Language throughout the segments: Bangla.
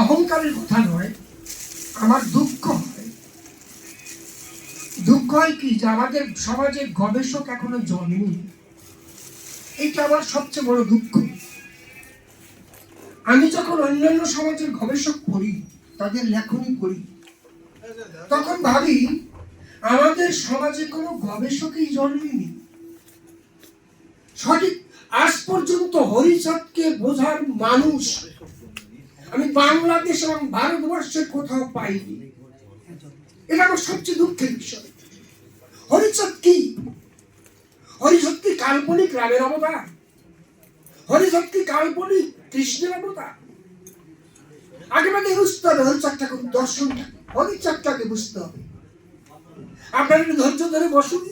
অহংকারের কথা নয়, আমার দুঃখ হয়। দুঃখ হয় কি? যে আমাদের সমাজে গবেষক এখনও জন্মনি এটা আমার সবচেয়ে বড় দুঃখ। আমি যখন অন্যান্য সমাজের গবেষক পড়ি, তাদের লেখনী পড়ি, তখন ভাবি, আমাদের সমাজে কোনো গবেষকই জন্মেনি সঠিক, আজ পর্যন্ত হরিচাঁদকে বোঝার মানুষ আমি বাংলাদেশ এবং ভারতবর্ষের কোথাও পাইনি। এটা আমার সবচেয়ে দুঃখের বিষয়। হরিচাঁদ কি? হরিচাঁদ কি কাল্পনিক রামের অবতার? হরিচাঁদ কি কাল্পনিক কৃষ্ণের অবতার? আগে মানে বুঝতে হবে হরিচাঁদ ঠাকুর দর্শনটা হরিচাঁদটাকে বুঝতে হবে। আপনারা একটু ধৈর্য ধরে বসুন।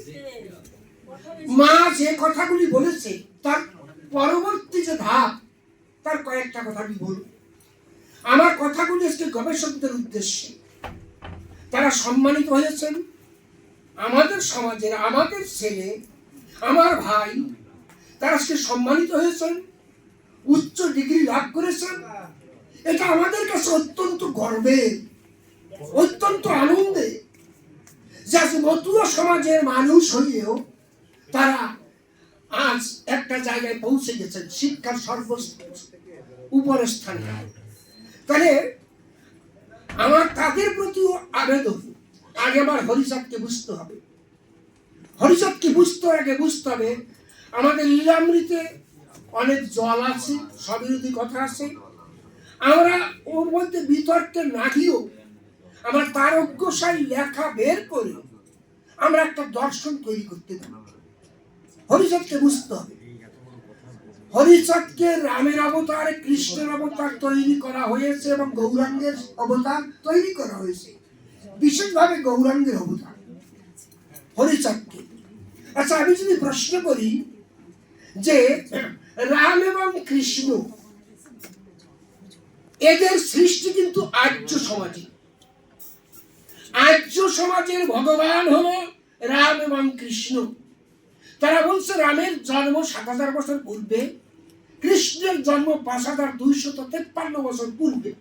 মা যে কথাগুলি বলেছে, তার পরবর্তী যে ধাপ, তার কয়েকটা কথা আমি আমার কথাগুলি আজকে গবেষকদের উদ্দেশ্যে। তারা সম্মানিত হয়েছেন। আমাদের সমাজের, আমাদের ছেলে, আমার ভাই, তারা আজকে সম্মানিত হয়েছেন। উচ্চ ডিগ্রি লাভ করেছেন। এটা আমাদের কাছে অত্যন্ত গর্বের, অত্যন্ত আনন্দে যে আজ মতুয়া সমাজের মানুষ হইলেও তারা আজ একটা জায়গায় পৌঁছে গেছেন, শিক্ষার সর্ব উপরের স্থানে। তাহলে আমার তাদের প্রতিও আবেদন। আগে আমার হরিচাঁদকে বুঝতে হবে। হরিচাঁদকে বুঝতে আগে বুঝতে হবে। আমাদের লীলামৃতে অনেক জল আছে, স্ববিরোধী কথা আছে। আমরা ওর মধ্যে বিতর্কে না গিয়েও আমার তার অজ্ঞসাই লেখা বের করে আমরা একটা দর্শন তৈরি করতে পারি। হরিচাঁদকে বুঝতে হবে। হরিচাঁদকে রামের অবতার, কৃষ্ণের অবতার তৈরি করা হয়েছে এবং গৌরাঙ্গের অবতার তৈরি করা হয়েছে। বিশেষভাবে গৌরাঙ্গের অবতার হরিচাঁদকে আচ্ছা আমি যদি প্রশ্ন করি যে রাম এবং কৃষ্ণ, এদের সৃষ্টি কিন্তু আর্য সমাজে। আর্য সমাজের ভগবান হলো রাম এবং কৃষ্ণ। তারা বলছে, রামের জন্ম সাত হাজার বছর পূর্বে কৃষ্ণের জন্ম পাঁচ হাজার দুইশত তেপ্পান্ন বছর পূর্বে।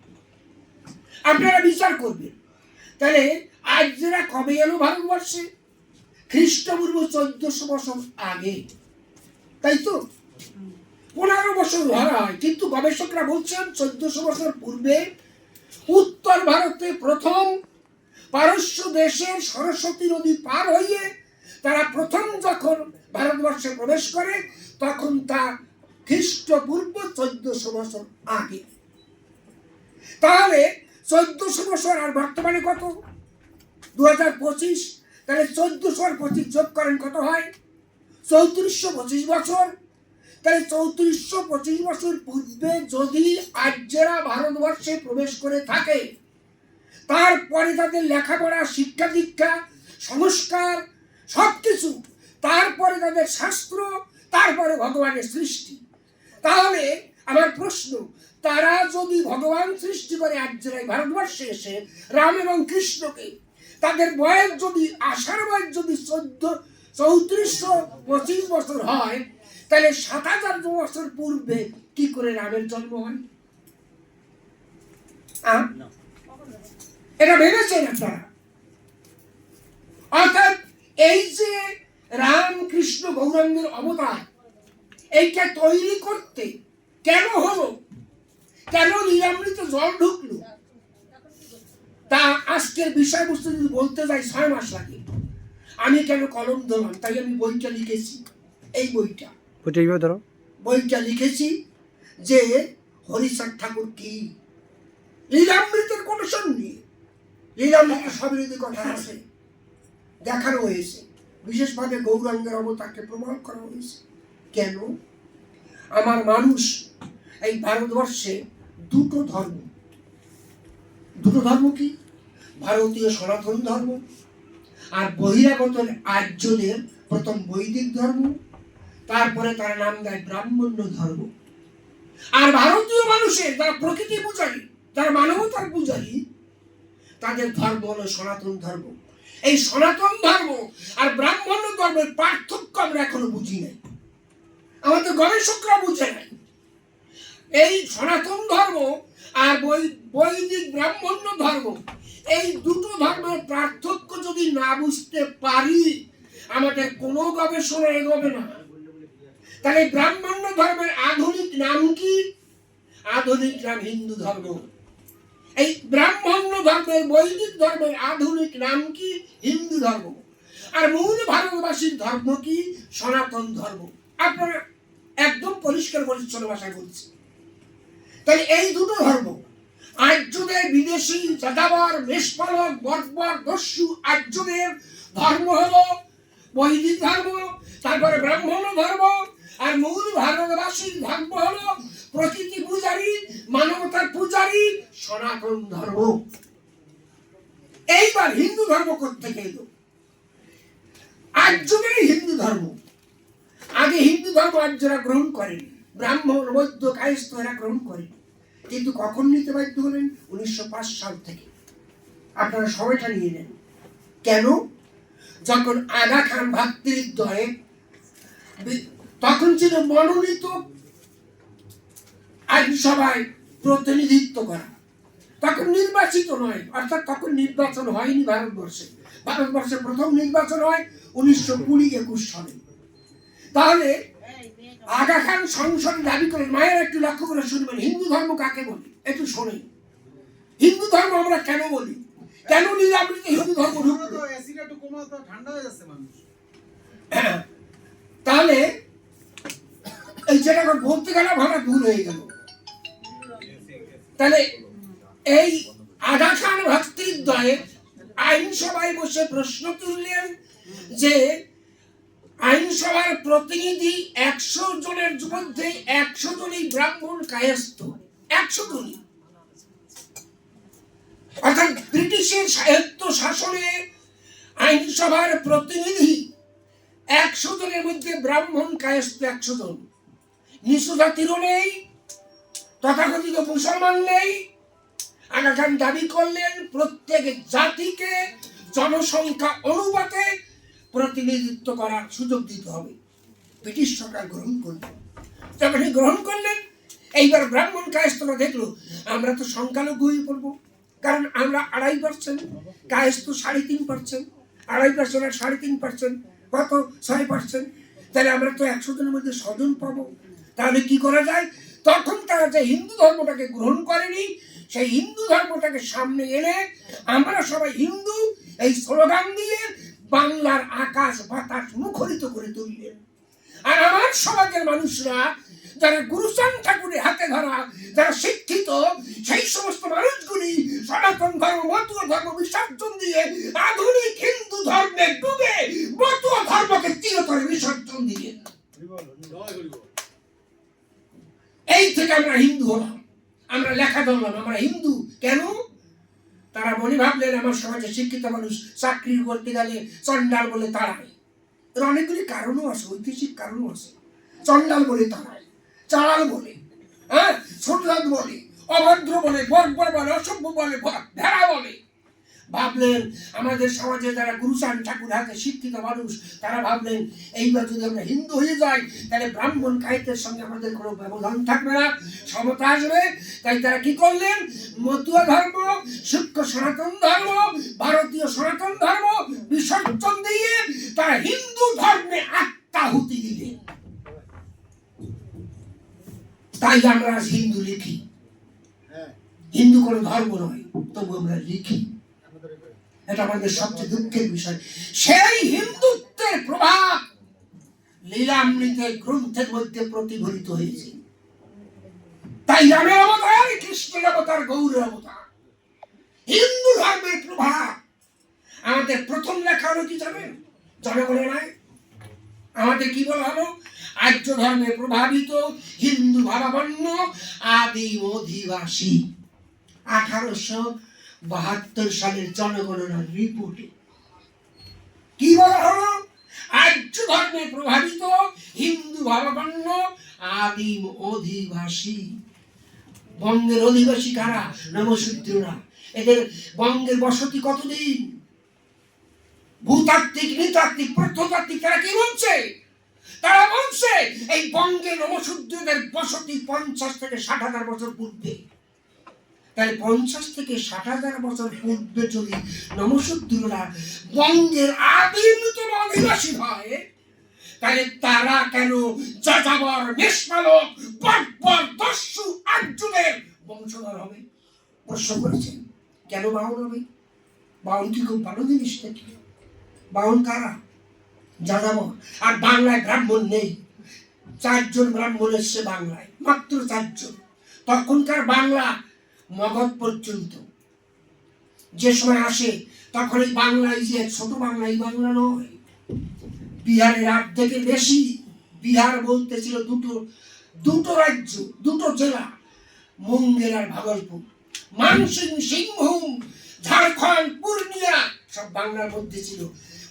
আপনারা বিচার করবেন। তাহলে আর্যরা কবে এলো ভারতবর্ষে? খ্রিস্টপূর্ব চোদ্দশো বছর আগে। তাই তো? পনেরো বছর ধরা হয়। কিন্তু গবেষকরা বলছেন চোদ্দশো বছর পূর্বে উত্তর ভারতে প্রথম পারস্য দেশের সরস্বতী নদী পার হয়ে তারা প্রথম যখন ভারতবর্ষে প্রবেশ করে, তখন তা খ্রিস্টপূর্ব চোদ্দশো বছর আগে। তাহলে চোদ্দশো বছর আর বর্তমানে কত? দু হাজার পঁচিশ। তাহলে চোদ্দশো আর পঁচিশ যোগ করেন কত হয়? চৌত্রিশশো পঁচিশ বছর। তাহলে চৌত্রিশশো পঁচিশ বছর পূর্বে যদি আর্যেরা ভারতবর্ষে প্রবেশ করে থাকে, তারপরে তাদের লেখাপড়া, শিক্ষা দীক্ষা, সংস্কার সব কিছু তারপরে তাদের শাস্ত্র, তারপরে ভগবানের সৃষ্টি। তাহলে আমার প্রশ্ন তারা যদি ভগবান সৃষ্টি করে আর্যরাই ভারতবর্ষে এসে রাম এবং কৃষ্ণকে তাদের বয়স যদি আষাঢ় বয়স যদি চোদ্দ চৌত্রিশশো পঁচিশ বছর হয় তাহলে সাত হাজার বছর পূর্বে কি করে রামের জন্ম হয়? এটা ভেবেছেন আপনারা? অর্থাৎ এই যে রাম কৃষ্ণ গৌরাঙ্গের অবতার এইটা তৈরি করতে কেন হলো? কেন লীলামৃত জল ঢুকলো? তা আজকের বিষয়বস্তু যদি বলতে যাই ছয় মাস লাগে। আমি কেন কলম দিলাম তাই আমি বইটা লিখেছি এই বইটা। ধরো? বইটা লিখেছি যে হরিচাঁদ ঠাকুর কি? লীলামৃতের কোনো সঙ্গে লীলামৃত সবিরোধী কথা আছে। দেখানো হয়েছে। বিশেষভাবে গৌরাঙ্গের অবতারকে প্রমাণ করা হয়েছে। কেন? আমার মানুষ এই ভারতবর্ষে দুটো ধর্ম। দুটো ধর্ম কি? ভারতীয় সনাতন ধর্ম আর বহিরাগত আর্যদের প্রথম বৈদিক ধর্ম, তারপরে তার নাম দেয় ব্রাহ্মণ্য ধর্ম। আর ভারতীয় মানুষের যারা প্রকৃতি পূজারী, যারা মানবতার পূজারী, তাদের ধর্ম হলো সনাতন ধর্ম। এই সনাতন ধর্ম আর ব্রাহ্মণ্য ধর্মের পার্থক্য আমরা এখনও বুঝি নাই। আমাদের গবেষকরা বুঝে নাই। এই সনাতন ধর্ম আর বৈদিক ব্রাহ্মণ্য ধর্ম, এই দুটো ধর্মের পার্থক্য যদি না বুঝতে পারি, আমাদের কোনো গবেষণা এগোবে না। তাহলে ব্রাহ্মণ্য ধর্মের আধুনিক নাম কি? আধুনিক নাম হিন্দু ধর্ম। এই ব্রাহ্মণ্য ধর্মের, বৈদিক ধর্মের আধুনিক নাম কি? হিন্দু ধর্ম। আর মূল ভারতবাসীর ধর্ম কি? সনাতন ধর্ম। আপনারা একদম পরিষ্কার পরিচ্ছন্ন ভাষায় বলছি। তাই এই দুটো ধর্ম, আর্যদের বিদেশি যাযাবর, মেষপালক বর্বর দস্যু, আর্যদের ধর্ম হলো বৈদিক ধর্ম, তারপরে ব্রাহ্মণ ধর্ম, আর মূল ভারতবাসীর ধর্ম হলো প্রকৃতি পূজারী, মানবতার পূজারী সনাতন ধর্ম। এইবার হিন্দু ধর্ম করতে এলো? আর্যদেরই হিন্দু ধর্ম। আগে হিন্দু ধর্ম আর্যরা গ্রহণ করেন, ব্রাহ্মণ বৈদ্য কায়স্থ এরা গ্রহণ করেন। কিন্তু কখন নিতে বাধ্য হলেন? উনিশশো পাঁচ সাল থেকে। আপনারা সময়টা নিয়ে নেন। কেন? যখন আগা খান ভাতৃদ্বয়ে তখন ছিল মনোনীত আইনসভায় প্রতিনিধিত্ব করা। তখন নির্বাচিত নয়, অর্থাৎ তখন নির্বাচন হয়নি ভারতবর্ষে। ভারতবর্ষে প্রথম নির্বাচন হয় উনিশশো কুড়ি একুশ সালে তাহলে আগা খান সংসদ দাবি করেন মায়ের একটু লক্ষ্য করে শুনবেন হিন্দু ধর্ম কাকে বলি? একটু শোনেন। হিন্দু ধর্ম আমরা কেন বলি? কেন নিরাবৃত হিন্দু ধর্ম তাহলে এই যেটা আমার বলতে গেলে ভাড়া ভুল হয়ে গেল। তাহলে এই আগা খান ভক্তিদ্বয়ে আইনসভায় বসে প্রশ্ন তুললেন যে আইনসভার প্রতিনিধি একশো জনের মধ্যে একশো জনই ব্রাহ্মণ কায়স্থ। একশো জনই। অর্থাৎ ব্রিটিশের সাহিত্য শাসনে আইনসভার প্রতিনিধি একশো জনের মধ্যে ব্রাহ্মণ কায়স্থ একশো জন। নিচু জাতিরও নেই, তথাকথিত মুসলমান নেই আগা খান দাবি করলেন প্রত্যেক জাতিকে জনসংখ্যা অনুপাতে প্রতিনিধিত্ব করার সুযোগ দিতে হবে। ব্রিটিশ সরকার গ্রহণ করলেন। যখন গ্রহণ করলেন, এইবার ব্রাহ্মণ কায়স্থরা দেখল, আমরা তো সংখ্যালঘু হয়ে পড়ব। কারণ আমরা আড়াই পার্সেন্ট কায়স্থ সাড়ে তিন পার্সেন্ট আড়াই পার্সেন্ট আর সাড়ে তিন পার্সেন্ট কত? ছয় পার্সেন্ট তাহলে আমরা তো একশো জনের মধ্যে স্বজন পাবো। তাহলে কি করা যায়? তখন তারা যে হিন্দু ধর্মটাকে গ্রহণ করেনি, সেই হিন্দু ধর্মটাকে সামনে এনে আমরা সবাই হিন্দু, এই স্লোগান দিয়ে বাংলার আকাশ বাতাস মুখরিত করে তুললেন। আর আমার সমাজের মানুষরা, যারা গুরুচান ঠাকুরের হাতে ধরা, যারা শিক্ষিত, সেই সমস্ত মানুষগুলি সনাতন ধর্ম, মতুয়া ধর্ম, বিসর্জন দিয়ে আধুনিক হিন্দু ধর্মে ডুবে মতুয়া ধর্মকে চিরতরে বিসর্জন দিয়ে। এই থেকে আমরা হিন্দু হলাম। আমরা লেখা ধরলাম, আমরা হিন্দু। কেন? তারা মনে ভাবলেন, আমার সমাজে শিক্ষিত মানুষ চাকরি করতে গেলে চন্ডাল বলে তাড়ায়। এর অনেকগুলি কারণও আছে, ঐতিহাসিক কারণও আছে। চন্ডাল বলে তাড়ায় চাড়াল বলে হ্যাঁ? ছোটলাদ বলে, অভদ্র বলে, বর্বর বলে, অসভ্য বলে, ভেড়া বলে। ভাবলেন আমাদের সমাজে যারা গুরুচান ঠাকুর হাতে শিক্ষিত মানুষ তারা ভাবলেন এইবার যদি আমরা হিন্দু হয়ে যাই তাহলে ব্রাহ্মণ কায়িতের সঙ্গে আমাদের কোনো ব্যবধান থাকবে না সমতা আসবে। তাই তারা কি করলেন? মতুয়া ধর্ম সূক্ষ্ম সনাতন ধর্ম ভারতীয় সনাতন ধর্ম বিসর্জন দিয়ে তারা হিন্দু ধর্মে আত্মাহুতি দিলেন। তাই আমরা আজ হিন্দু লিখি। হ্যাঁ। হিন্দু কোনো ধর্ম নয় তবু আমরা লিখি। এটা আমাদের সবচেয়ে দুঃখের বিষয়। সেই হিন্দুত্বের প্রভাব লীলামৃতের গ্রন্থের মধ্যে প্রতিফলিত হয়েছে। তাই রামের অবতার, কৃষ্ণের অবতার, গৌরের অবতার। হিন্দু ধর্মের প্রভাব আমাদের প্রথম লেখা হলো কি জানেন? জনগণনায় আমাদের কি বলা হলো? আর্য ধর্মে প্রভাবিত হিন্দু ভাবাপন্ন আদি অধিবাসী। আঠারোশো বাহাত্তর সালের জনগণনার রিপোর্টে। কি বলা হলো? আর্য ধর্মে প্রভাবিত হিন্দু ভাবাপন্ন আদিম অধিবাসী। বঙ্গের অধিবাসী কারা? নবশূদ্ররা এদের বঙ্গের বসতি কতদিন? ভূতাত্ত্বিক, নৃতাত্ত্বিক, প্রত্নতাত্ত্বিক তারা কি বলছে? তারা বলছে, এই বঙ্গের নমশূদ্রদের বসতি পঞ্চাশ থেকে ষাট হাজার বছর পূর্বে। তাই পঞ্চাশ থেকে ষাট হাজার বছর পূর্বে যদি নমশূদ্ররা বঙ্গের আদিমতম অধিবাসী হয়, তাহলে তারা কেন যাযাবর নিষ্পালক, বর্বর দস্যু আর্যদের বংশধর হবে? প্রশ্ন করেছেন, কেন বাউন হবে? বাউন কি খুব ভালো জিনিস নাকি? বাউন কারা? যাযাবর। আর বাংলায় ব্রাহ্মণ নেই। চারজন ব্রাহ্মণ এসছে বাংলায়, মাত্র চারজন। তখনকার বাংলা মগধ পর্যন্ত। যে সময় আসে, তখন এই বাংলায় যে ছোট বাংলা, এই বাংলা নয়। বিহারের অর্ধেকের বেশি বিহার বলতে ছিল দুটো দুটো রাজ্য, দুটো জেলা, মুঙ্গের আর ভাগলপুর। মানসিং, সিংভূম, ঝাড়খণ্ড, পূর্ণিয়া, সব বাংলার মধ্যে ছিল।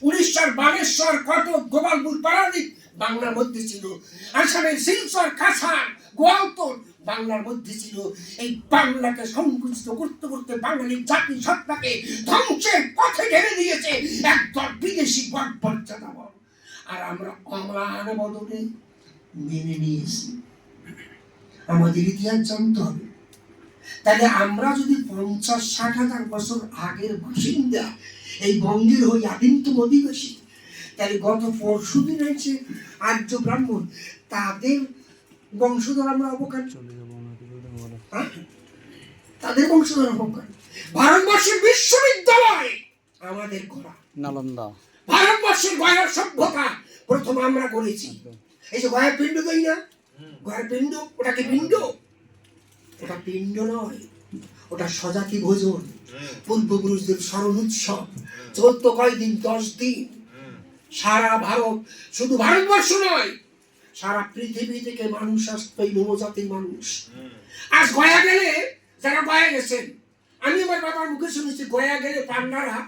উড়িষ্যার বানেশ্বর, কটক, গোপালপুর, পারাদ্বীপ বাংলার মধ্যে ছিল। আসামের শিলচর, কাছাড়, গোয়ালতোর বাংলার মধ্যে ছিল। এই বাংলাকে সংকুচিত করতে করতে বাঙালির জাতি সত্তাকে ধ্বংসের পথে ঢেলে দিয়েছে একদল বিদেশি বর্বর্যাদা আর আমরা অম্লান বদলে মেনে নিয়েছি। আমাদের ইতিহাস জানতে হবে। তাহলে আমরা যদি পঞ্চাশ, ষাট হাজার বছর আগের বাসিন্দা, এই বঙ্গের হই আদিমতম অধিবাসী, তাহলে গত পরশু দিন হয়েছে আর্য ব্রাহ্মণ, তাদের বংশধর আমরা হ্যাঁ? তাদের বংশধর অবকাশ ভারতবর্ষের বিশ্ববিদ্যালয় আমাদের করা নালন্দা। ভারতবর্ষের গয়ার সভ্যতা প্রথম আমরা করেছি। এই যে গয়ার পিণ্ড তাই না? গয়ার পিণ্ড ওটা কি পিণ্ড? ওটা পিণ্ড নয় ওটা সজাতি ভোজন। পূর্বপুরুষদের স্মরণ উৎসব। চোদ্দ কয়দিন? দশ দিন। সারা ভারত শুধু ভারতবর্ষ নয় সারা পৃথিবী থেকে মানুষ আসতো এই নবজাতির মানুষ আজ গয়া গেলে যারা গয়া গেছেন আমি আমার বাবার মুখে শুনেছি গয়া গেলে পান্ডারা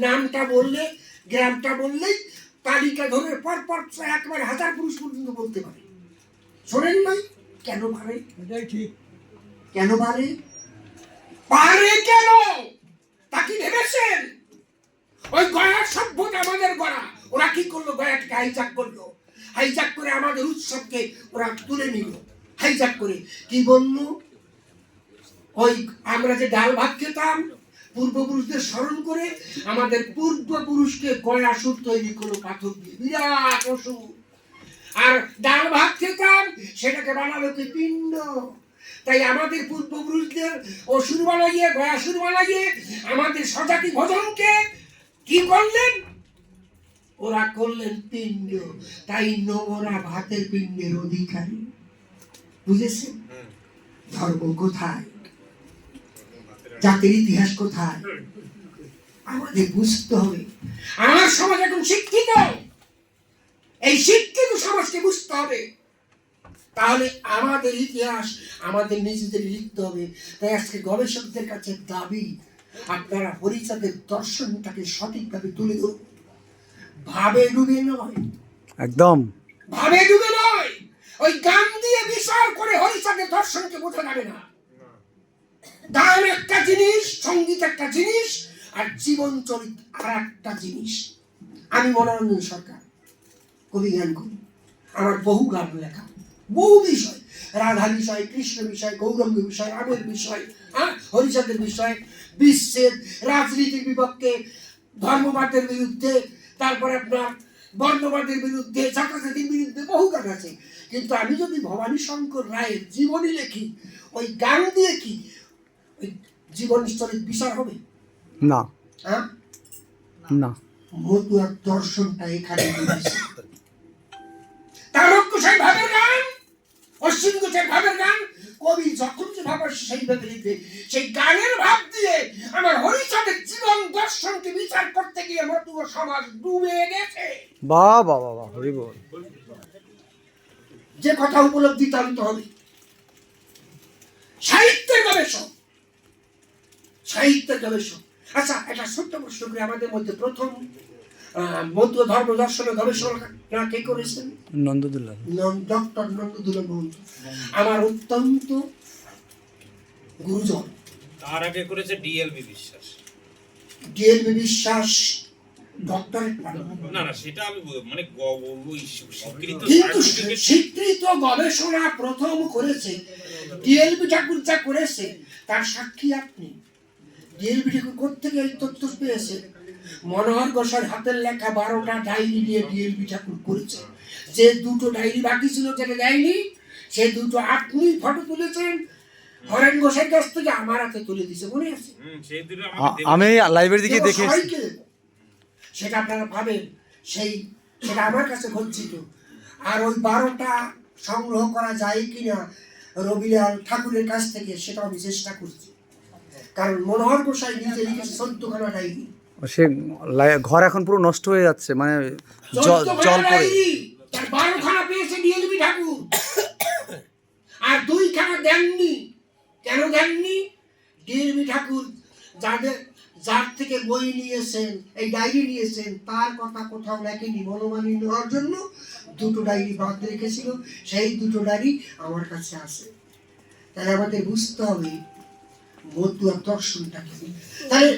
নামটা বললে গ্রামটা বললেই তালিকা ধরে পর পর একবার হাজার পুরুষ পর্যন্ত বলতে পারে। শোনেন নাই? কেন পারে? এটাই ঠিক। কেন পারে? পারে কেন? তা কি ভেবেছেন? ওই গয়ার সভ্যতা আমাদের গড়া। ওরা কি করল? গয়াটাকে হাইজাক করল। হাইজাক করে আমাদের উৎসবকে ওরা তুলে নিল। হাইজাক করে। কি বলল? ওই আমরা যে ডাল ভাত খেতাম, পূর্বপুরুষদের স্মরণ করে আমাদের পূর্বপুরুষকে গয়া সুর তৈরি করল পাথর দিয়ে। বিরাট অসুর। আর ডাল ভাত খেতাম, সেটাকে বানালো কি পিণ্ড? তাই আমাদের পূর্বপুরুষদের অসুর বানাইয়ে গয়াসুর বানাইয়ে আমাদের সজাতি ভজনকে কি করলেন? ওরা করলেন পিণ্ড। তাই নোংরা ভাতের পিণ্ডের অধিকারী। বুঝেছেন? ধর্ম কোথায়? জাতির ইতিহাস কোথায়? আমাদের বুঝতে হবে। আমার সমাজ এখন শিক্ষিত। এই শিক্ষিত সমাজকে বুঝতে হবে। তাহলে আমাদের ইতিহাস, আমাদের নিজেদের লিখতে হবে। তাই আজকে গবেষকদের কাছে দাবি, আপনারা হরিচাঁদের দর্শনটাকে সঠিকভাবে তুলে ধরুন। ভাবে ডুবে নয়। একদম। ভাবে ডুবে নয়। ওই গান দিয়ে বিচার করে হরিচাঁদের দর্শনকে বোঝা যাবে না। গান একটা জিনিস সংগীত একটা জিনিস আর জীবন চরিত আর একটা জিনিস। আমি মনোরঞ্জন সরকার কবি গান করি আমার বহু গান লেখা বহু বিষয়। রাধা বিষয় কৃষ্ণ বিষয় গৌরঙ্গ বিষয় রামের বিষয় হ্যাঁ হরিচাঁদের বিষয় বিশ্বের রাজনীতির বিপক্ষে ধর্মবাদের বিরুদ্ধে তারপরে আপনার বর্ণবাদের বিরুদ্ধে জাতির বিরুদ্ধে বহু গান আছে। কিন্তু আমি যদি ভবানী শঙ্কর রায়ের জীবনী লেখি ওই গান দিয়ে কি ওই জীবন চরিত বিচার হবে? না। হ্যাঁ? না। মতুয়ার দর্শনটা এখানে। তারক গোসাই ভাবের গান অশ্বিন গোসাই ভাবের গান কবি যখন যে ভাব আসে সেইভাবে লিখবে সেই গানের ভাব দিয়ে আমার হরিচাঁদের জীবন দর্শনকে বিচার করতে গিয়ে মতুয়া সমাজ ডুবে গেছে। বা বা বা হরি বল। যে কথা উপলব্ধি জানতে হবে। সাহিত্যের গবেষক সাহিত্যের গবেষক। আচ্ছা একটা ছোট্ট প্রশ্ন করে আমাদের মধ্যে প্রথম মধ্য ধর্ম দর্শনের গবেষণা কে করেছেন? নন্দদুল্লাহ ডক্টর নন্দদুল্লাহ মহন্ত। আমার অত্যন্ত গুরুজন। তার আগে করেছে ডিএলবি বিশ্বাস। ডিএলবি বিশ্বাস না না সেটা আমি বল- মানে স্বীকৃত স্বীকৃত গবেষণা প্রথম করেছে। ডিএলবি ঠাকুর যা করেছে তার সাক্ষী আপনি। ডিএলবি ঠাকুর কোথেকে এই তথ্য পেয়েছে? মনোহর ঘোষের হাতের লেখা বারোটা ডায়েরি দিয়ে ডিএলবি ঠাকুর করেছে। যে দুটো ডায়েরি বাকি ছিল যেটা দেয়নি সে দুটো আপনি ফটো তুলেছেন। হরেন ঘোষের কাছ থেকে আমার হাতে তুলে দিছে মনে আছে। আমি লাইব্রেরি দিকে দেখে। সেটা আপনারা পাবেন সেই সেটা আমার কাছে গচ্ছিত আর ওই বারোটা সংগ্রহ করা যায় কিনা রবিলাল ঠাকুরের কাছ থেকে সেটা আমি চেষ্টা করছি। কারণ মনোহর গোসাই নিজে লিখেছে চোদ্দখানা ডায়েরি। সে ঘর এখন পুরো নষ্ট হয়ে যাচ্ছে মানে জল পড়ে। ডায়েরি তার বারোখানা পেয়েছে ডিএলবি ঠাকুর। আর দুইখানা দেননি। কেন দেননি? ডিএলবি ঠাকুর। যাদের যার থেকে বই নিয়েছেন এই ডায়েরি নিয়েছেন তার কথা কোথাও লেখেনি মনোমানী নেওয়ার জন্য। দুটো ডায়েরি বাদ রেখেছিল। সেই দুটো ডায়েরি আমার কাছে আছে। তাহলে আমাদের বুঝতে হবে মধ্যুয়ার দর্শনটা কি? তাহলে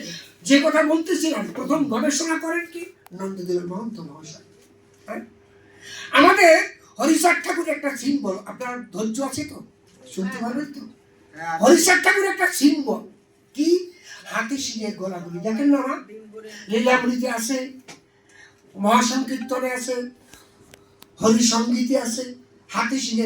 যে কথা বলতেছিলাম প্রথম গবেষণা করেন কি? নন্দদেবের মহন্ত মহাশয়। হ্যাঁ? আমাদের হরিচাঁদ ঠাকুর একটা সিম্বল আপনার ধৈর্য আছে তো? শুনতে পারবেন তো? হ্যাঁ। হরিচাঁদ ঠাকুর একটা সিম্বল কি? হাতি সিংহের গলাগুলি। দেখেন না আমার লীলামৃতে আছে মহাসংকীর্তনে আছে হরি সঙ্গীতে আছে হাতি সিংহের